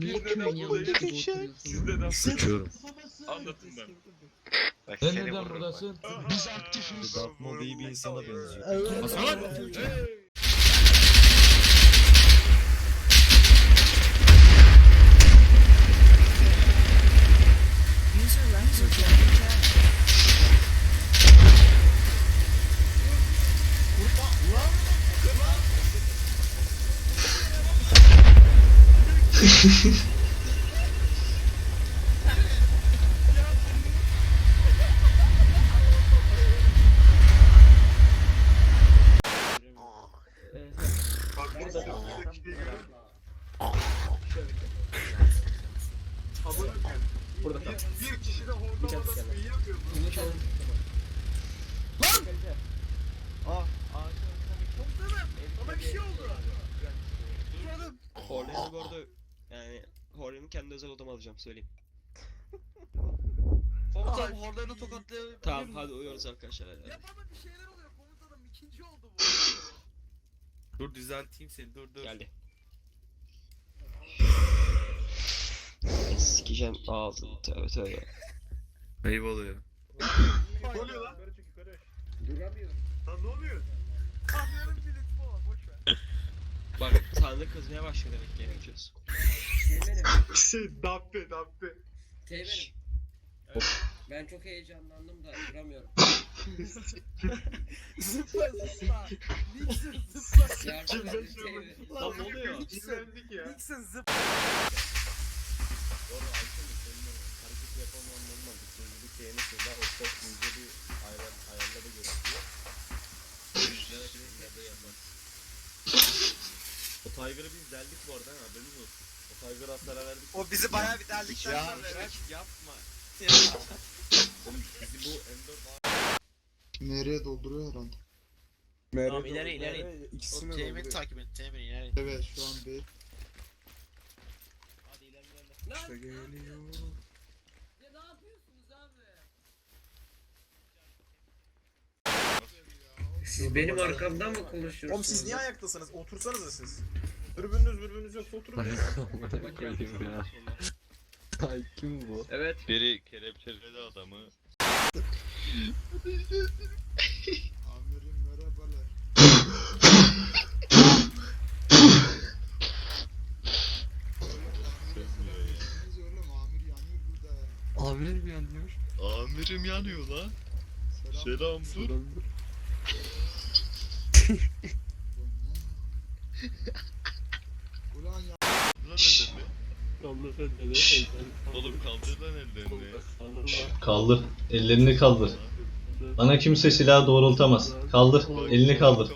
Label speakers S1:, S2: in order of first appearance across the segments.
S1: Niye
S2: Biz neden
S1: kümen
S2: buradayız?
S1: oturuyorsun?
S2: Siz neden
S3: Sıçıyorum.
S2: Anlatın ben.
S3: Bak
S1: Sen
S3: seni
S1: neden
S3: vururum
S1: buradasın? Biz aktifiz.
S3: Dartmouth iyi bir insana benziyor.
S4: User left your channel.
S2: Bak burada bir şey
S5: kal.
S2: bir, bir kişi de horlamadan iyi yapıyor bu.
S5: Bunu çalın.
S2: Ama bir şey oldu.
S6: Horlay'ı bu arada yani Horlay'ın kendi özel odama alacağım söyleyeyim.
S7: Komutanım horlarını tokatlayabilir
S6: Tamam hadi uyuyoruz arkadaşlar. hadi.
S7: Ya bana bir şeyler oluyor komutanım ikinci oldu bu.
S3: Dur düzelteyim seni dur dur.
S6: Geldi. Sikeceğim ağzını tövbe tövbe.
S3: Ayıp oluyor.
S2: Ne oluyor lan? Lan ne oluyor?
S7: Kamyonun bir
S6: Bak Tanrı kızmaya başlıyor demek ki yapacağız.
S2: Şey dabbe dabbe.
S5: Teğmenim. Ben çok heyecanlandım da duramıyorum.
S7: Zıpla zıpla. Nixon zıpla.
S5: Yardım edin
S2: şey
S5: teğmenim.
S6: Lan ne oluyor?
S2: Güvendik ya.
S7: Nixon zıpla.
S3: Doğru Ayşe'nin senin hareket yapamam normal. Sözlülük şeyini söyle. O çok ince bir ayar, ayarları gözüküyor. Nerede yapmaz. Tiger'ı biz deldik bu arada ha, haberiniz olsun. O Tiger'a hasara verdik.
S7: O bizi bayağı bir deldikten
S3: Ya
S7: sonra.
S3: bırak yapma. Oğlum bizi bu M4
S8: Nereye dolduruyor herhalde?
S9: Tamam ileri ileri.
S7: İkisini
S9: Teğmeni takip et. Teğmeni ileri.
S8: Evet şu an değil.
S9: Hadi ileri ileri.
S8: İşte geliyor.
S5: Ya ne yapıyorsunuz abi? Siz benim arkamdan mı konuşuyorsunuz?
S7: Oğlum siz niye ayaktasınız? Otursanıza siz. Dürbününüz dürbününüz yoksa oturun.
S3: Ay kim bu?
S6: Evet.
S3: Biri kelepçeledi adamı.
S8: Amirim merhabalar. Siz oğlum amir yanıyor burada.
S3: Amirim yanıyor. Amirim yanıyor lan.
S8: Selam.
S3: Selam dur.
S8: Ya.
S3: Oğlum kaldır lan ellerini.
S10: Kaldır. Ellerini kaldır. Bana kimse silah doğrultamaz. Kaldır. Elini kaldır.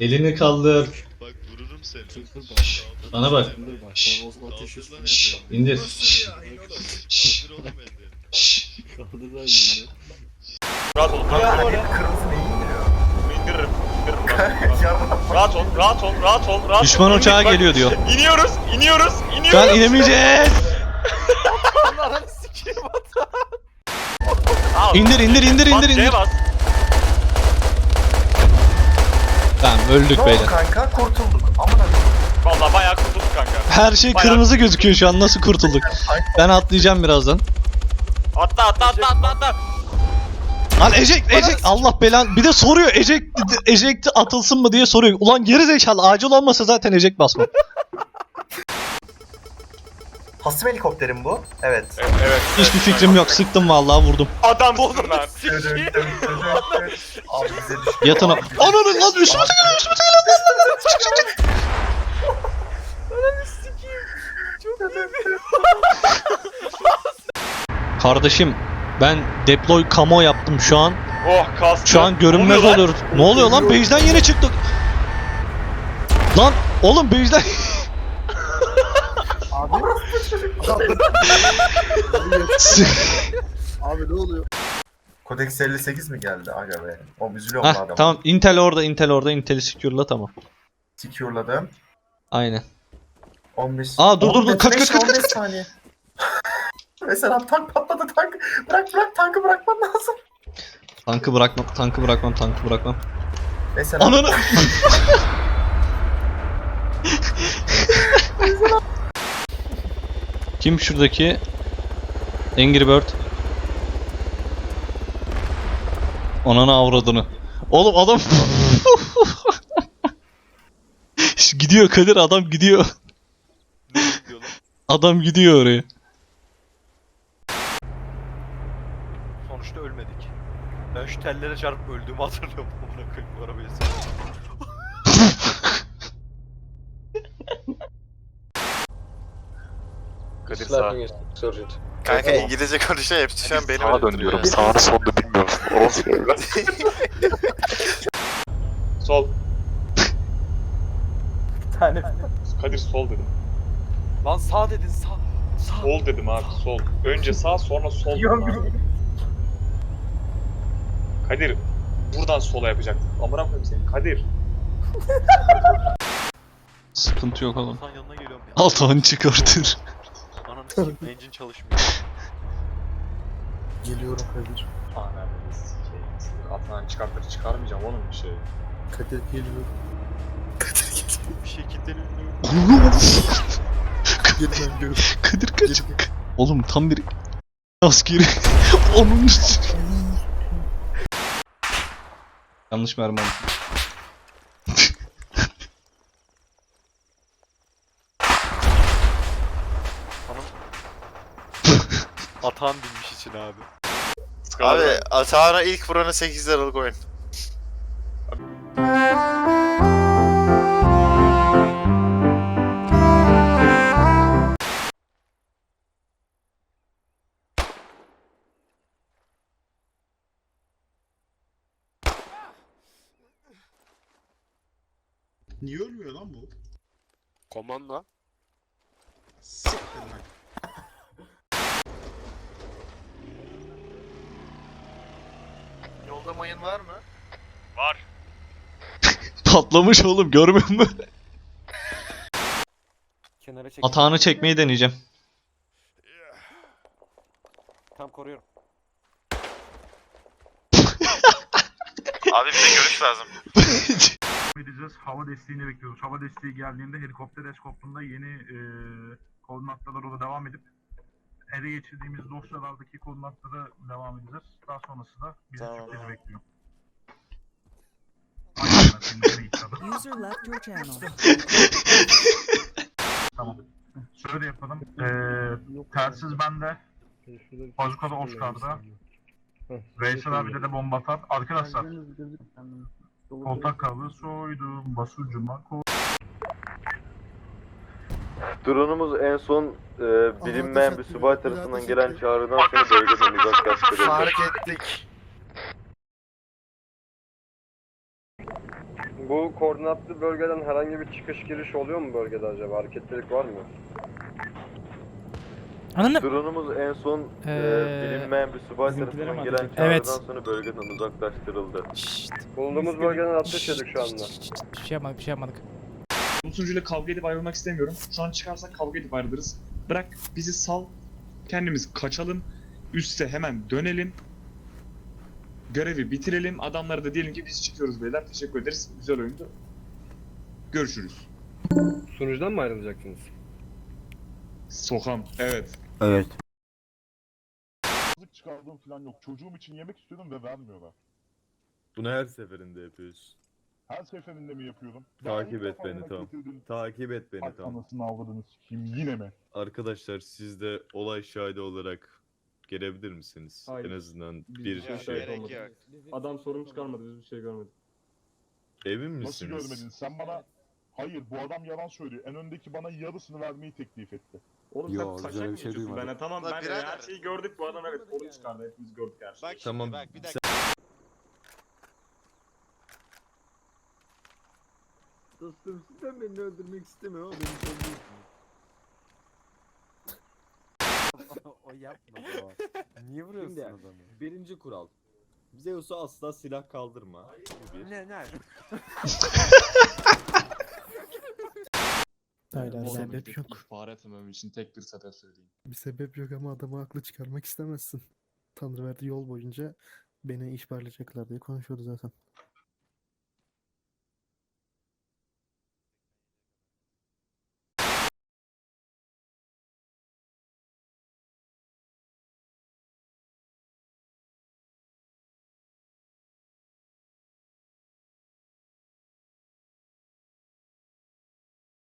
S10: Elini kaldır.
S3: Bak vururum seni.
S10: Bana bak.
S3: Kaldır lan
S10: Şşş,
S3: ellerini.
S10: indir. Şşş,
S3: Kaldır oğlum ellerini.
S10: şşş.
S2: Rahat ol. Rahat ol. Rahat ol, rahat ol, rahat ol, rahat ol.
S10: Düşman uçağı
S2: İndik, bak.
S10: geliyor diyor.
S2: İniyoruz, iniyoruz, iniyoruz.
S10: Şu an inemeyeceğiz.
S7: Ananı sikeyim
S2: Al.
S10: İndir indir indir
S2: Bas,
S10: indir indir.
S2: C'ye bas.
S10: Tamam öldük beyler.
S7: kanka kurtulduk. Amına
S2: Vallahi bayağı kurtulduk kanka.
S10: Her şey
S2: Bayağı-
S10: kırmızı gözüküyor şu an nasıl kurtulduk? Ben atlayacağım birazdan.
S2: Atla, atla, atla, atla, atla.
S10: Lan eject eject Allah belan bir de soruyor eject eject atılsın mı diye soruyor. Ulan geri zekalı acil olmasa zaten eject basma.
S7: Hasım helikopterim bu. Evet.
S2: Evet, evet.
S10: Hiçbir fikrim yok. Sıktım vallahi vurdum.
S2: Adamsın lan.
S7: Abi bize düş.
S10: Yatın o. Ananın lan üstüme geliyor üstüme geliyor. Çık çık çık. Kardeşim ben deploy camo yaptım şu an.
S2: Oh kastı.
S10: Şu an görünmez
S2: oluyor
S10: oluyoruz. Ne oluyor lan? Base'den yeni çıktık. Lan oğlum base'den
S8: Abi ne oluyor?
S7: Codex 58 mi geldi? Aga be. O üzülüyorum
S10: Hah
S7: adam.
S10: tamam Intel orada Intel orada Intel'i secure'la tamam.
S7: Secure'ladım.
S10: Aynen.
S7: 15.
S10: Aa, dur, dur, dur, kaç, kaç, kaç,
S7: 15
S10: kaç, kaç.
S7: Saniye. Mesela tank patladı tank. Bırak bırak tankı bırakman lazım.
S10: Tankı bırakmam, tankı bırakmam, tankı bırakmam.
S7: Mesela
S10: Ananı! Kim şuradaki? Angry Bird. Ananı avradını. Oğlum adam gidiyor Kadir adam gidiyor. Adam gidiyor oraya.
S2: Şu tellere çarpıp öldüğümü hatırlıyorum. Amına koyayım bu arabayı. Kadir sağ.
S1: Kanka İngilizce konuşuyor hepsi şu an beni
S2: Sağa dön
S1: öldürüyor.
S2: diyorum. Sağını solunu bilmiyorum. Sol.
S7: tane
S2: Kadir sol dedim. Lan sağ dedin sağ. Sol dedim abi sol. Önce sağ sonra sol. dedim abi. Kadir buradan sola yapacaktın. Amına koyayım seni. Kadir.
S10: Sıkıntı yok oğlum.
S2: Sen yanına geliyorum ya.
S10: Altan çıkartır.
S2: Ananı sikeyim engine çalışmıyor.
S8: Geliyorum Kadir.
S2: Ananı sikeyim. Atlan çıkartır çıkarmayacağım oğlum bir şey.
S8: Kadir geliyorum. Kadir geliyorum.
S2: Bir şey kilitleniyor.
S8: Geri geliyorum.
S10: Kadir kaç. Oğlum tam bir askeri. Onun Yanlış mermi aldım.
S2: Atan binmiş için abi.
S1: Abi Atağan'a ilk vuranı 8 liralık oyun.
S8: Niye ölmüyor lan bu?
S2: Komanda.
S8: Siktir lan.
S1: Yolda mayın var mı?
S2: Var.
S10: Patlamış oğlum görmüyor musun?
S3: Kenara çek.
S10: Atağını çekmeyi deneyeceğim.
S3: Tam koruyorum.
S1: Abi bize görüş lazım.
S11: edeceğiz. Hava desteğini bekliyoruz. Hava desteği geldiğinde helikopter eskopunda yeni e, koordinatlara doğru devam edip ele geçirdiğimiz dosyalardaki koordinatlara devam edeceğiz. Daha sonrası da bizi
S1: Tamam.
S11: sürpriz bekliyor. Aynen, şimdi nereye gitti adam?
S4: User left your channel.
S11: Tamam. Şöyle yapalım. Ee, telsiz bende. Bazuka da Oscar'da. Veysel abi de bomba atar. Arkadaşlar. Koltak kabı soydum. Basucuma koy.
S3: Drone'umuz en son e, bilinmeyen bir subay tarafından gelen çağrıdan sonra bölgeden uzaklaştırıldı.
S1: Fark ettik.
S3: Bu koordinatlı bölgeden herhangi bir çıkış giriş oluyor mu bölgede acaba? Hareketlilik var mı?
S9: Ananı
S3: Drone'umuz en son e,
S9: Ee,
S3: bilinmeyen bir subay tarafından gelen çağrıdan
S9: Evet.
S3: sonra bölgeden uzaklaştırıldı.
S9: Şşt,
S3: Bulunduğumuz bölgeden atış yedik şu anda.
S9: şşt, şşt, Bir şey yapmadık bir şey yapmadık.
S2: Sunucuyla kavga edip ayrılmak istemiyorum. Şu an çıkarsak kavga edip ayrılırız. Bırak bizi sal. Kendimiz kaçalım. Üste hemen dönelim. Görevi bitirelim. Adamlara da diyelim ki biz çıkıyoruz beyler. Teşekkür ederiz. Güzel oyundu. Görüşürüz.
S3: Sunucudan mı ayrılacaksınız?
S2: Sokam. Evet.
S11: Çıkardığım falan yok. Çocuğum için yemek istiyordum ve vermiyorlar.
S3: Bunu her seferinde yapıyoruz.
S11: Her seferinde mi yapıyorum?
S3: Takip et beni, tamam. Takip et beni tamam.
S11: anasını avladınız. Kim yine mi?
S3: Arkadaşlar siz de olay şahidi olarak gelebilir misiniz?
S12: Hayır.
S3: En azından
S12: Biz
S3: bir
S12: şey
S3: şey.
S12: gerek yok. Adam sorun çıkarmadı biz bir şey görmedik.
S3: Emin
S11: Nasıl
S3: misiniz?
S11: görmedin? Sen bana... Hayır bu adam yalan söylüyor. En öndeki bana yarısını vermeyi teklif etti.
S12: Oğlum
S8: Yo,
S12: sen
S8: güzel bir şey duymadım.
S12: bana? Tamam ben
S1: birader.
S12: her şeyi gördük bu adam evet sorun çıkardı hepimiz gördük her şeyi.
S1: Bak şimdi
S3: Tamam,
S1: bak bir
S3: sen-
S1: dakika.
S3: Dostum sen beni öldürmek istemiyor ama beni öldürüyorsun. o yapma baba. Niye vuruyorsun adamı? Birinci kural. Zeus'a asla silah kaldırma. Ne ne?
S8: Hayır sebep yok.
S2: İhbar etmemem için tek bir sebep söyleyeyim.
S8: Bir sebep yok ama adamı haklı çıkarmak istemezsin. Tanrı verdi yol boyunca beni ihbarlayacaklar diye konuşuyordu zaten.